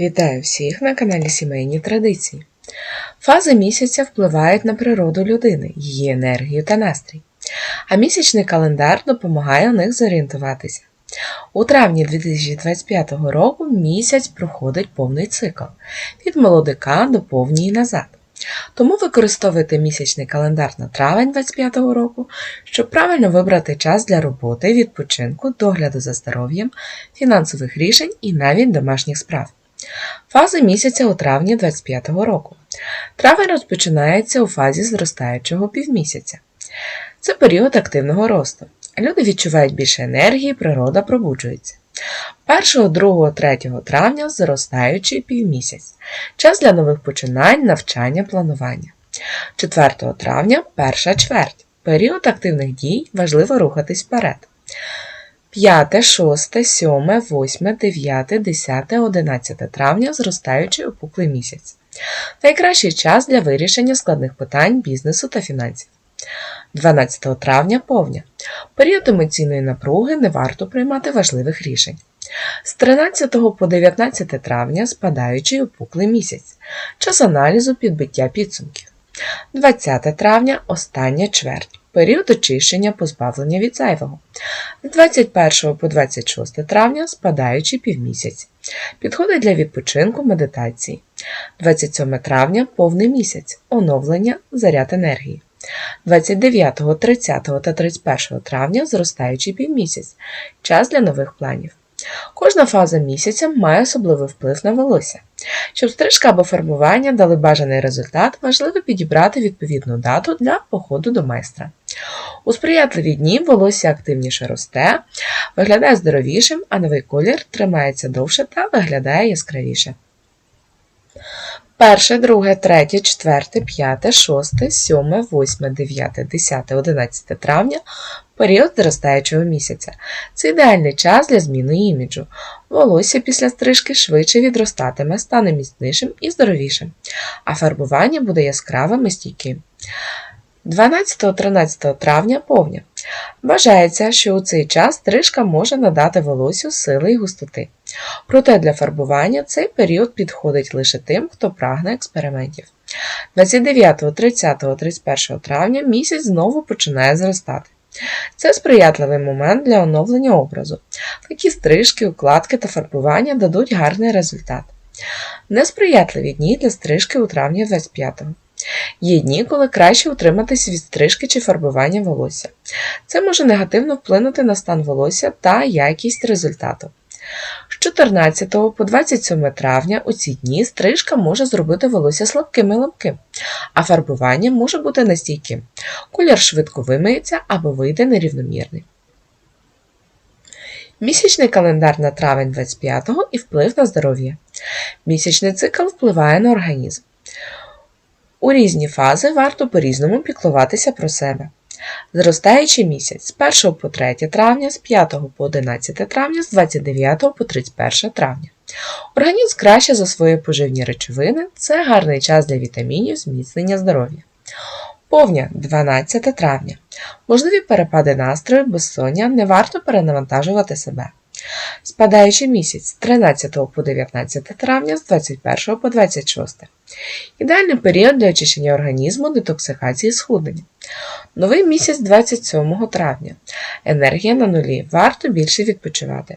Вітаю всіх на каналі Сімейні Традиції. Фази місяця впливають на природу людини, її енергію та настрій, а місячний календар допомагає у них зорієнтуватися. У травні 2025 року місяць проходить повний цикл від молодика до повній назад. Тому використовуйте місячний календар на травень 2025 року, щоб правильно вибрати час для роботи, відпочинку, догляду за здоров'ям, фінансових рішень і навіть домашніх справ. Фази місяця у травні 25 року. Травень розпочинається у фазі зростаючого півмісяця. Це період активного росту. Люди відчувають більше енергії, природа пробуджується. 1, 2, 3 травня зростаючий півмісяць. Час для нових починань, навчання, планування. 4 травня перша чверть. Період активних дій важливо рухатись вперед. 5, 6, 7, 8, 9, 10, 11 травня зростаючий опуклий місяць. Найкращий час для вирішення складних питань бізнесу та фінансів. 12 травня повня. Період емоційної напруги не варто приймати важливих рішень. З 13 по 19 травня спадаючий опуклий місяць. Час аналізу підбиття підсумків. 20 травня остання чверть. Період очищення позбавлення від зайвого. З 21 по 26 травня спадаючий півмісяць. Підходить для відпочинку медитації. 27 травня повний місяць. Оновлення, заряд енергії. 29, 30 та 31 травня зростаючий півмісяць. Час для нових планів. Кожна фаза місяця має особливий вплив на волосся. Щоб стрижка або фарбування дали бажаний результат, важливо підібрати відповідну дату для походу до майстра. У сприятливі дні волосся активніше росте, виглядає здоровішим, а новий колір тримається довше та виглядає яскравіше. 1, 2, 3, 4, 5, 6, 7, 8, 9, 10, 11 травня період зростаючого місяця. Це ідеальний час для зміни іміджу. Волосся після стрижки швидше відростатиме, стане міцнішим і здоровішим, а фарбування буде яскравим і стійким. 12-13 травня повня. Вважається, що у цей час стрижка може надати волосю сили і густоти. Проте для фарбування цей період підходить лише тим, хто прагне експериментів. 29, 30, 31 травня місяць знову починає зростати. Це сприятливий момент для оновлення образу. Такі стрижки, укладки та фарбування дадуть гарний результат. Несприятливі дні для стрижки у травні 25-го. Є дні, коли краще утриматись від стрижки чи фарбування волосся. Це може негативно вплинути на стан волосся та якість результату. З 14 по 27 травня у ці дні стрижка може зробити волосся слабким і ламким, а фарбування може бути нестійким. Колір швидко вимиється або вийде нерівномірний. Місячний календар на травень 25 і вплив на здоров'я. Місячний цикл впливає на організм. У різні фази варто по-різному піклуватися про себе. Зростаючий місяць з 1 по 3 травня, з 5 по 11 травня, з 29 по 31 травня. Організм краще засвоює поживні речовини, це гарний час для вітамінів, зміцнення здоров'я. Повня 12 травня. Можливі перепади настрою, безсоння, не варто перенавантажувати себе. Спадаючий місяць з 13 по 19 травня, з 21 по 26. Ідеальний період для очищення організму, детоксикації схуднення. Новий місяць 27 травня. Енергія на нулі. Варто більше відпочивати.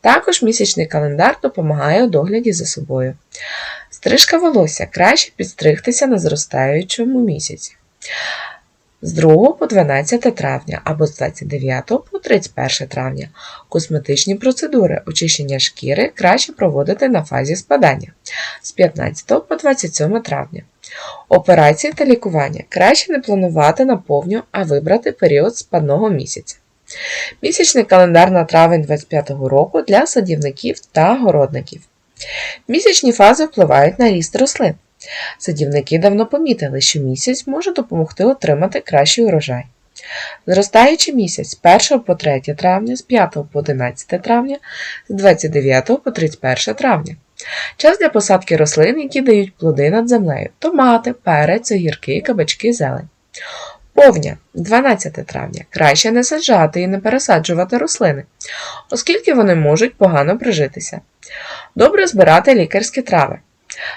Також місячний календар допомагає у догляді за собою. Стрижка волосся краще підстригтися на зростаючому місяці. З 2 по 12 травня або з 29 по 31 травня. Косметичні процедури очищення шкіри краще проводити на фазі спадання з 15 по 27 травня. Операції та лікування краще не планувати на повню, а вибрати період спадного місяця. Місячний календар на травень 25 року для садівників та городників. Місячні фази впливають на ріст рослин. Садівники давно помітили, що місяць може допомогти отримати кращий урожай. Зростаючий місяць з 1 по 3 травня, з 5 по 11 травня, з 29 по 31 травня. Час для посадки рослин, які дають плоди над землею томати, перець, огірки, кабачки, зелень. Повня 12 травня. Краще не саджати і не пересаджувати рослини, оскільки вони можуть погано прижитися. Добре збирати лікарські трави.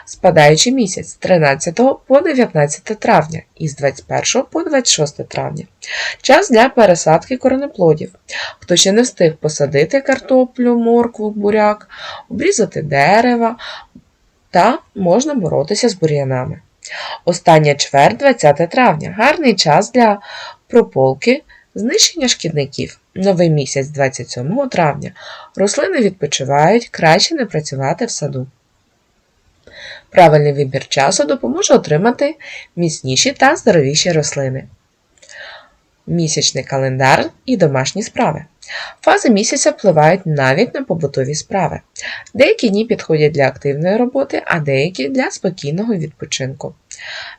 Спадаючий місяць з 13 по 19 травня і з 21 по 26 травня. Час для пересадки коренеплодів. Хто ще не встиг посадити картоплю, моркву, буряк, обрізати дерева та можна боротися з бур'янами. Остання чверть 20 травня. Гарний час для прополки, знищення шкідників. Новий місяць 27 травня. Рослини відпочивають, краще не працювати в саду. Правильний вибір часу допоможе отримати міцніші та здоровіші рослини. Місячний календар і домашні справи. Фази місяця впливають навіть на побутові справи. Деякі дні підходять для активної роботи, а деякі для спокійного відпочинку.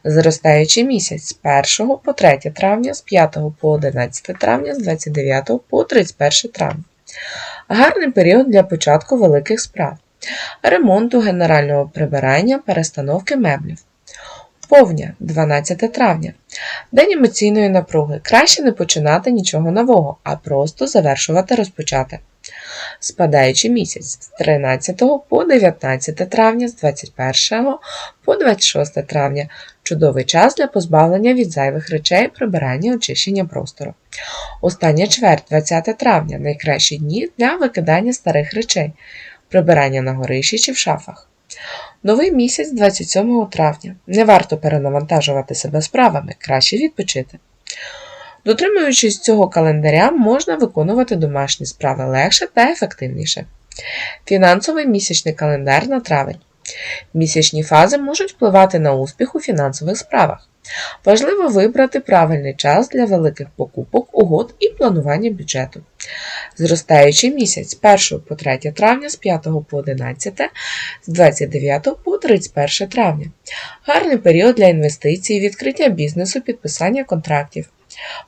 Зростаючий місяць з 1 по 3 травня, з 5 по 11 травня, з 29 по 31 травня. Гарний період для початку великих справ, ремонту, генерального прибирання, перестановки меблів. Повня 12 травня. День емоційної напруги. Краще не починати нічого нового, а просто завершувати розпочати. Спадаючий місяць з 13 по 19 травня, з 21 по 26 травня. Чудовий час для позбавлення від зайвих речей, прибирання, очищення простору. Остання чверть 20 травня. Найкращі дні для викидання старих речей, прибирання на горищі чи в шафах. Новий місяць 27 травня. Не варто перенавантажувати себе справами, краще відпочити. Дотримуючись цього календаря, можна виконувати домашні справи легше та ефективніше. Фінансовий місячний календар на травень. Місячні фази можуть впливати на успіх у фінансових справах. Важливо вибрати правильний час для великих покупок, угод і планування бюджету. Зростаючий місяць з 1 по 3 травня, з 5 по 11, з 29 по 31 травня. Гарний період для інвестицій, відкриття бізнесу, підписання контрактів.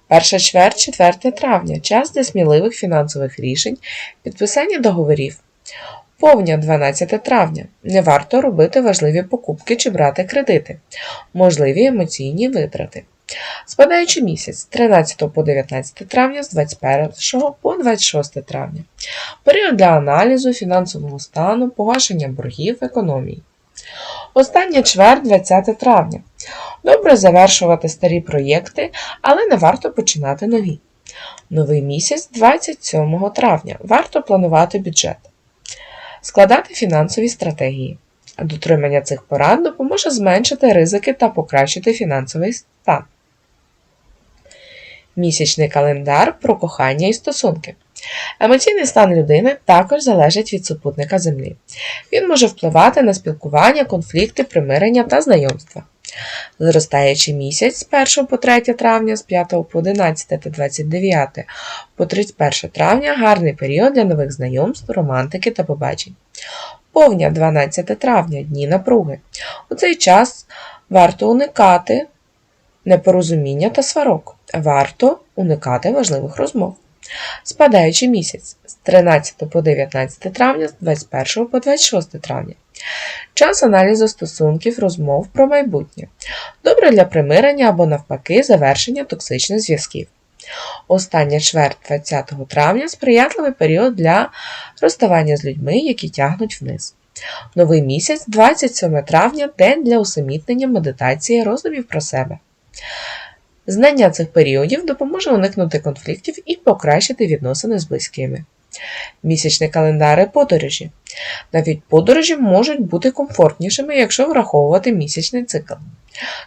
Перша чверть 4 травня час для сміливих фінансових рішень, підписання договорів. Повня 12 травня. Не варто робити важливі покупки чи брати кредити, можливі емоційні витрати. Спадаючий місяць 13 по 19 травня, з 21 по 26 травня. Період для аналізу фінансового стану, погашення боргів, економії. Остання чверть 20 травня. Добре завершувати старі проєкти, але не варто починати нові. Новий місяць 27 травня. Варто планувати бюджет. Складати фінансові стратегії. Дотримання цих порад допоможе зменшити ризики та покращити фінансовий стан. Місячний календар про кохання і стосунки. Емоційний стан людини також залежить від супутника Землі. Він може впливати на спілкування, конфлікти, примирення та знайомства. Зростаючий місяць з 1 по 3 травня, з 5 по 11 та 29 по 31 травня гарний період для нових знайомств, романтики та побачень. Повня 12 травня дні напруги. У цей час варто уникати непорозуміння та сварок. Варто уникати важливих розмов. Спадаючий місяць з 13 по 19 травня, з 21 по 26 травня. Час аналізу стосунків, розмов про майбутнє. Добре для примирення або, навпаки, завершення токсичних зв'язків. Остання чверть 20 травня сприятливий період для розставання з людьми, які тягнуть вниз. Новий місяць, 27 травня, день для усамітнення, медитації, роздумів про себе. Знання цих періодів допоможе уникнути конфліктів і покращити відносини з близькими. Місячні календари подорожі. Навіть подорожі можуть бути комфортнішими, якщо враховувати місячний цикл.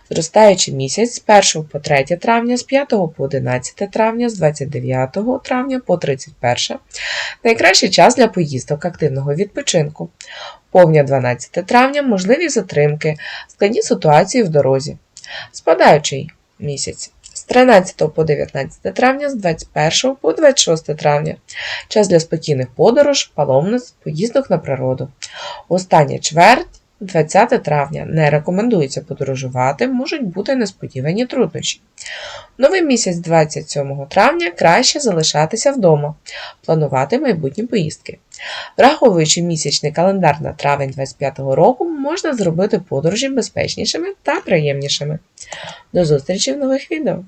Зростаючий місяць з 1 по 3 травня, з 5 по 11 травня, з 29 травня по 31 найкращий час для поїздок активного відпочинку. Повня 12 травня можливі затримки, складні ситуації в дорозі. Спадаючий місяць 13 по 19 травня, з 21 по 26 травня. Час для спокійних подорож, паломниць, поїздок на природу. Остання чверть 20 травня не рекомендується подорожувати, можуть бути несподівані труднощі. Новий місяць 27 травня краще залишатися вдома, планувати майбутні поїздки. Враховуючи місячний календар на травень 25 року, можна зробити подорожі безпечнішими та приємнішими. До зустрічі в нових відео!